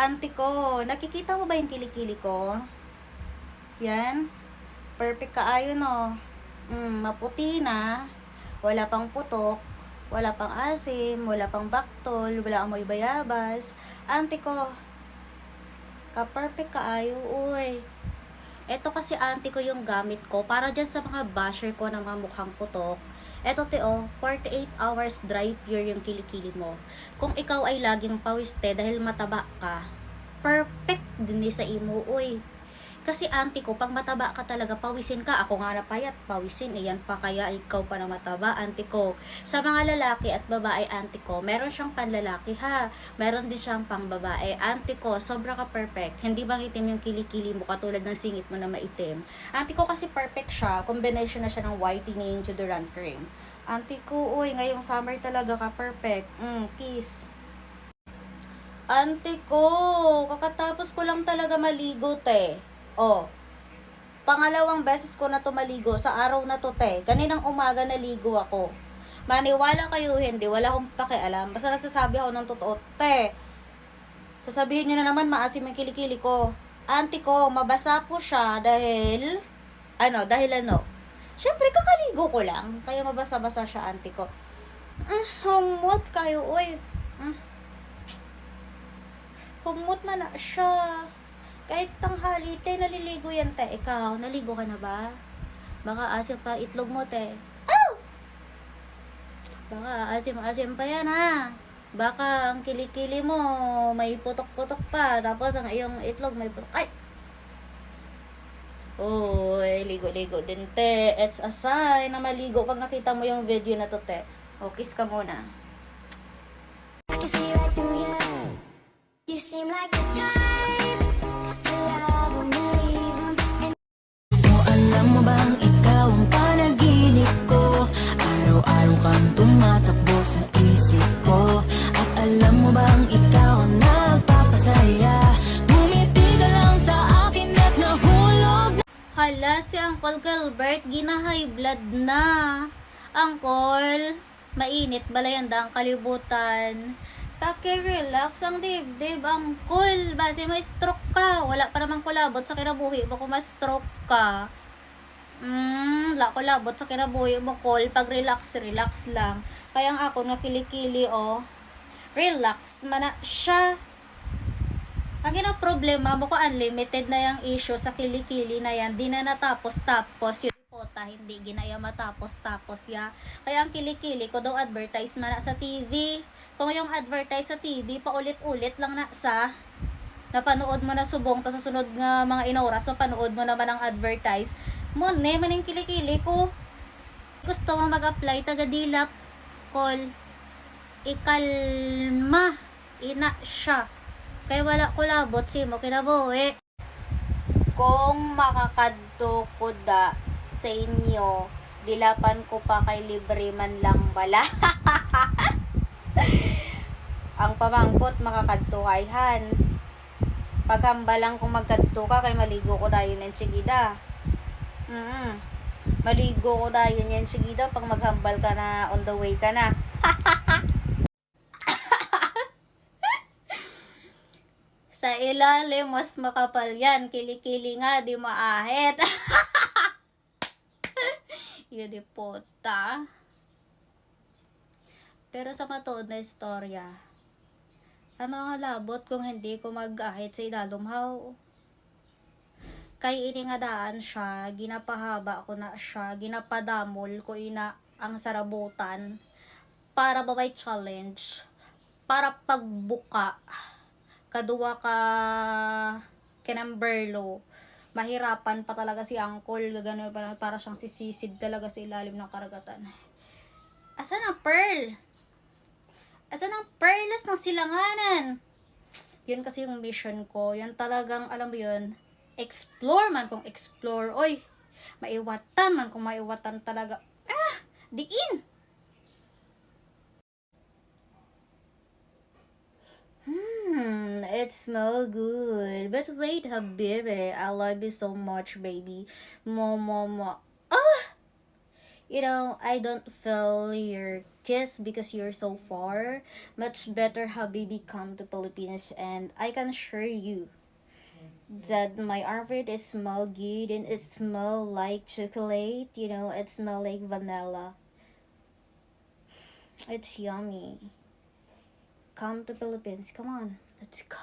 Auntie ko, nakikita mo ba yung kilikili ko? Yan. Perfect kaayo no. Mm, maputi na. Wala pang putok. Wala pang asim. Wala pang baktol. Wala amoy bayabas. Auntie ko, ka-perfect kaayo, uy. Ito kasi auntie ko yung gamit ko para dyan sa mga basher ko ng mga mukhang putok. Eto te oh, 48 hours dry pure yung kilikili mo. Kung ikaw ay laging pawiste dahil mataba ka, perfect din sa imo, uy. Kasi auntie ko, pag mataba ka talaga, pawisin ka. Ako nga napayat, pawisin. Iyan pa kaya ikaw pa na mataba, auntie ko. Sa mga lalaki at babae, auntie ko, meron siyang panlalaki ha. Meron din siyang pang babae. Auntie ko, sobra ka perfect. Hindi bang itim yung kilikili mo katulad ng singit mo na maitim. Auntie ko kasi perfect siya. Combination na siya ng whitening deodorant cream. Auntie ko, uy, ngayong summer talaga ka perfect. Mm, kiss. Ante ko, kakatapos ko lang talaga maligo, te. Oh, pangalawang beses ko na to maligo sa araw na to, te. Kaninang umaga naligo ako. Maniwala kayo, hindi. Wala akong pakialam. Basta nagsasabi ako ng totoo, te. Sasabihin nyo na naman, maasim yung kilikili ko. Auntie ko, mabasa po siya dahil, ano, dahil ano. Siyempre, kakaligo ko lang. Kaya mabasa-basa siya, auntie ko. Mm, humot kayo, uy. Mm. Humot na na siya. Kahit tanghali, te, naliligo yan, te. Ikaw, naligo ka na ba? Baka asim pa itlog mo, te. Oh! Baka asim-asim pa yan, ha? Baka ang kilikili mo, may putok-putok pa. Tapos ang iyong itlog may putok. Ay! Uy, ligo-ligo din, te. It's a sign na maligo pag nakita mo yung video na to, te. O, kiss ka muna. I can see right through you. You seem like the Hala, si Uncle Gilbert, gina-high blood na. Uncle, mainit balayanda ang kalibutan. Paki-relax ang dibdib, Uncle. Base may stroke ka. Wala pa namang kulabot sa kinabuhi mo kung ma-stroke ka. Hmm, la kulabot sa kinabuhi mo, Col. Pag relax, relax lang. Kaya ang ako nga kilikili, oh. Relax man na siya. Ang ina problema mo ko unlimited na yung issue sa kilikili na yan, di na natapos tapos yung pota hindi ginaya matapos tapos ya. Kaya ang kilikili ko daw advertise man na sa TV. Kung yung advertise sa TV paulit-ulit lang na sa napanood mo na subong ta sa sunod nga mga inoras mapanood mo naman ang advertise mo ne man yung kilikili ko gusto mo mag-apply taga dilap call ikalma ina siya kaya wala ko labot si mo kinabuhi. Kung makakadto ko da sa inyo, dilapan ko pa kay libre man lang bala. Ang pamangkot makakadto kay han. Paghambalang kung magkadto ka kay maligo ko dayon ng sigida. Mm Maligo ko dayon yan sigida pag maghambal ka na on the way ka na. Sa ilalim, mas makapal yan. Kilikili nga, di maahit. Yun di puta. Pero sa matuod na istorya, ano nga labot kung hindi ko mag-ahit sa ilalumhaw? Kay iningadaan siya, ginapahaba ko na siya, ginapadamol ko ina ang sarabutan para ba may challenge, para pagbuka kadua ka kinamberlo mahirapan pa talaga si uncle gagano para, para siyang sisisid talaga sa ilalim ng karagatan. Asan ang pearl? Asan ang pearls ng silanganan? Yun kasi yung mission ko. Yun talagang alam mo yun explore man kung explore. Oy maiwatan man kung maiwatan talaga. Ah diin Hmm, it smells good. But wait, Habibi, I love you so much, baby. Mo, mo, mo. Ah! you know, I don't feel your kiss because you're so far. Much better Habibi come to Philippines and I can assure you that my armpit is smell good and it smell like chocolate, you know, it smell like vanilla. It's yummy. Come to Philippines, come on, どっちか。